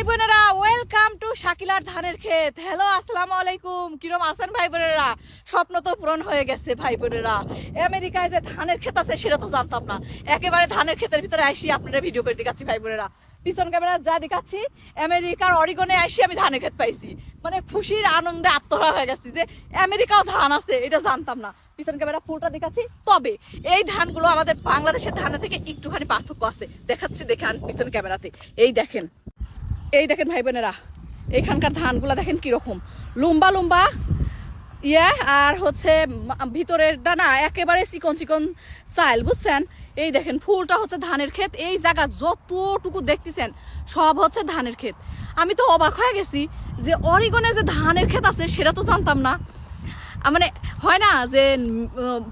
ভাই বোনেরা welcome to শাকিলার ধানের ক্ষেত। হ্যালো আসসালামু আলাইকুম। কিরম আছেন ভাই বোনেরা? স্বপ্ন তো পূরণ হয়ে গেছে ভাই বোনেরা। আমেরিকায় যে ধানের ক্ষেত আছে, সেটা তো জানতাম না। একেবারে ধানের ক্ষেতের ভিতরে আসি আপনারা ভিডিও করে দেখাচ্ছি ভাই বোনেরা। পিছন ক্যামেরা যা দেখাচ্ছি, আমেরিকার অরিগনে আসি আমি ধানের ক্ষেত পাইছি। মানে খুশির আনন্দে আত্মহারা হয়ে গেছি যে আমেরিকাও ধান আছে, এটা জানতাম না। পিছন ক্যামেরা ফুলটা দেখাচ্ছি। তবে এই ধানগুলো আমাদের বাংলাদেশের ধানের থেকে একটুখানি পার্থক্য আছে। দেখাচ্ছি দেখান পিছন ক্যামেরাতে এই দেখেন এই দেখেন ভাই বোনেরা এখানকার ধানগুলা দেখেন কীরকম। লম্বা লম্বা ইয়ে আর হচ্ছে মা- ভিতরেরটা না একেবারে চিকন চিকন চাইল, বুঝছেন? এই দেখেন, ফুলটা হচ্ছে ধানের ক্ষেত। এই জায়গা যতটুকু দেখতেছেন, সব হচ্ছে ধানের ক্ষেত। আমি তো অবাক হয়ে গেছি যে অরিগনে যে ধানের ক্ষেত আছে, সেটা তো জানতাম না। মানে হয় না যে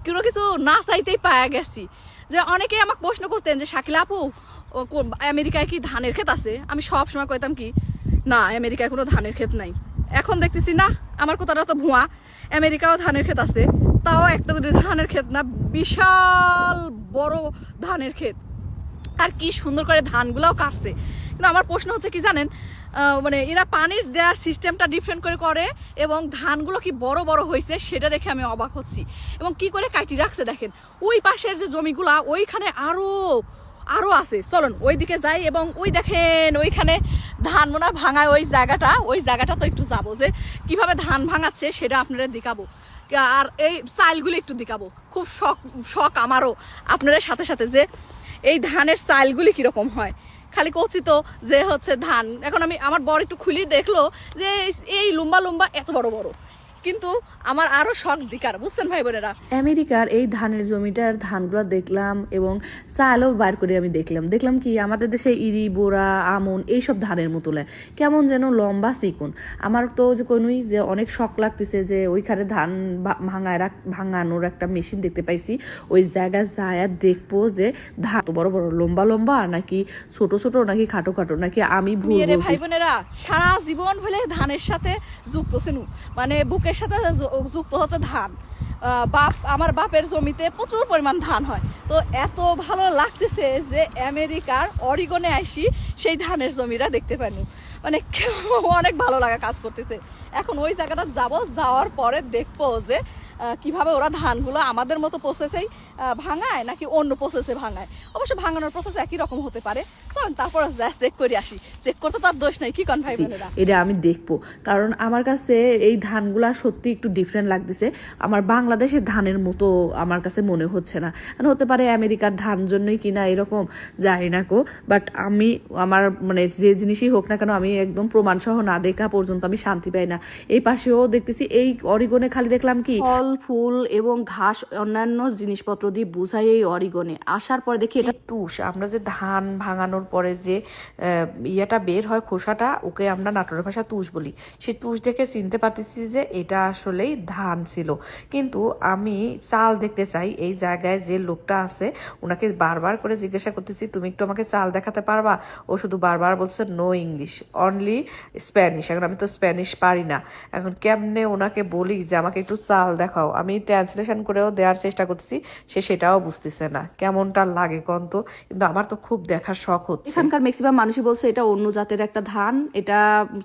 কোনো কিছু না চাইতেই পাওয়া গেছি। যে অনেকেই আমাকে প্রশ্ন করতেন যে, শাকিলা আপু ও আমেরিকায় কি ধানের ক্ষেত আছে? আমি সব সময় কইতাম কি, না, আমেরিকায় কোনো ধানের ক্ষেত নাই। এখন দেখতেছি, না, আমার কোথাটা তো ভুয়া। আমেরিকাও ধানের ক্ষেত আছে, তাও একটা দুটো ধানের ক্ষেত না, বিশাল বড় ধানের ক্ষেত। আর কি সুন্দর করে ধানগুলোও কাটছে। কিন্তু আমার প্রশ্ন হচ্ছে কি জানেন মানে এরা পানির দেওয়ার সিস্টেমটা ডিফারেন্ট করে করে এবং ধানগুলো কি বড় বড় হয়েছে সেটা দেখে আমি অবাক হচ্ছি। এবং কি করে কাটি রাখছে দেখেন, ওই পাশের যে জমিগুলা, ওইখানে আরও আরও আছে। চলুন, ওইদিকে যাই এবং ওই দেখেন, ওইখানে ধান মোনা ভাঙায় ওই জায়গাটা। ওই জায়গাটা তো একটু যাব যে কীভাবে ধান ভাঙাচ্ছে সেটা আপনারা দেখাবো। আর এই চাইলগুলো একটু দেখাবো। খুব শখ শখ আমারও আপনাদের সাথে সাথে যে এই ধানের চাইলগুলি কীরকম হয়। খালি কচিত যে হচ্ছে ধান। এখন আমি, আমার বর একটু খুলি দেখল যে এই লম্বা লম্বা, এত বড় বড়। কিন্তু আমার আরও শখ দিকার বুঝছেন ভাই বোনেরা? আমেরিকার এই ধানের জমিটার ধানগুলো দেখলাম এবং চালও বার করে আমি দেখলাম। দেখলাম কি আমাদের দেশে ইরি বোরা আমন এইসব ধানের মতো কেমন যেন লম্বা চিকুন। আমার তো যে কোনোই যে অনেক শখ লাগতেছে যে ওইখানে ধান ভাঙায় ভাঙানোর একটা মেশিন দেখতে পাইছি। ওই জায়গা যায় আর দেখব যে ধান বড় বড় লম্বা লম্বা নাকি ছোট ছোট নাকি খাটো খাটো নাকি আমি ভুল ভাই বোনেরা সারা জীবন বলে ধানের সাথে যুক্ত মানে বুকের সাথে যুক্ত হচ্ছে ধান। বাপ, আমার বাপের জমিতে প্রচুর পরিমাণ ধান হয়। তো এত ভালো লাগতেছে যে আমেরিকার অরিগনে আসি সেই ধানের জমিটা দেখতে পাইনি। মানে অনেক ভালো লাগা কাজ করতেছে। এখন ওই জায়গাটা যাব, যাওয়ার পরে দেখব যে কীভাবে ওরা ধানগুলো আমাদের মতো প্রসেসেই ভাঙায় নাকি অন্য প্রসেসে ভাঙায়? অবশ্য ভাঙানোর প্রসেস একই রকম হতে পারে। চলেন তারপর চেক করে আসি। চেক করতে তার দোষ নাই কি কন ভাই বোনেরা এটা আমি দেখব। কারণ আমার কাছে এই ধানগুলা সত্যি একটু ডিফারেন্ট লাগতেছে। আমার বাংলাদেশের ধানের মতো আমার কাছে মনে হচ্ছে না। হতে পারে আমেরিকার ধান জন্যই কিনা এরকম জানি না কো বাট আমি আমার মানে যে জিনিসই হোক না কেন আমি একদম প্রমাণ সহ না দেখা পর্যন্ত আমি শান্তি পাই না। এই পাশেও দেখতেছি এই অরিগনে খালি দেখলাম কি ফল, ফুল এবং ঘাস অন্যান্য জিনিসপত্র দিয়ে বুঝাই এই অরিগনে। আসার পর দেখি এটা তুষ, আমরা যে ধান ভাঙানোর পরে যে ইয়েটা বের হয় খোসাটা, ওকে আমরা নাটোরের ভাষা তুষ বলি। সেই তুষ দেখে চিনতে পারতেছি যে এটা আসলেই ধান ছিল। কিন্তু আমি চাল দেখতে চাই, এই জায়গায় যে লোকটা আছে ওনাকে বারবার করে জিজ্ঞাসা করতেছি, তুমি একটু আমাকে চাল দেখাতে পারবা? ও শুধু বারবার বলছে নো ইংলিশ অনলি স্প্যানিশ এখন আমি তো স্প্যানিশ পারি না। এখন কেমনে ওনাকে বলি যে, আমাকে একটু চাল দেখাও। আমি ট্রান্সলেশন করেও দেওয়ার চেষ্টা করছি সে সেটাও বুঝতেছে না। কেমনটা লাগে কন্ত? কিন্তু আমার তো খুব দেখার শখ হচ্ছে। এখানকার ম্যাক্সিমাম মানুষই বলছে এটা অন্য জাতের একটা ধান এটা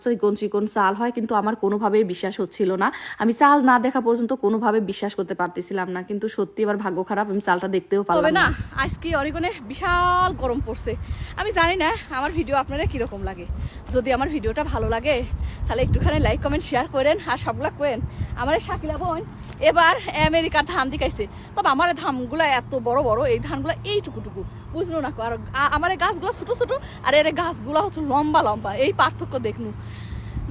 চিকন চিকন চাল হয়। কিন্তু আমার কোনোভাবেই বিশ্বাস হচ্ছিল না। আমি চাল না দেখা পর্যন্ত কোনোভাবে বিশ্বাস করতে পারতেছিলাম না। কিন্তু সত্যি এবার ভাগ্য খারাপ আমি চালটা দেখতেও তবে পারলাম না আজকে অরিগনে বিশাল গরম পড়ছে। আমি জানি না আমার ভিডিও আপনারা কীরকম লাগে। যদি আমার ভিডিওটা ভালো লাগে তাহলে একটুখানি লাইক কমেন্ট শেয়ার করেন আর সবগুলা করেন। আমার শাকিলা বোন এবার আমেরিকার ধান দিকাইছে। তবে আমার ধানগুলা এত বড় বড়, এই ধানগুলা এইটুকুটুকু। বুঝলো না আর আমার গাছগুলো ছোট ছোট, আর এর গাছগুলো হচ্ছে লম্বা লম্বা, এই পার্থক্য দেখনু।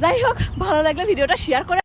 যাই হোক, ভালো লাগলে ভিডিওটা শেয়ার করে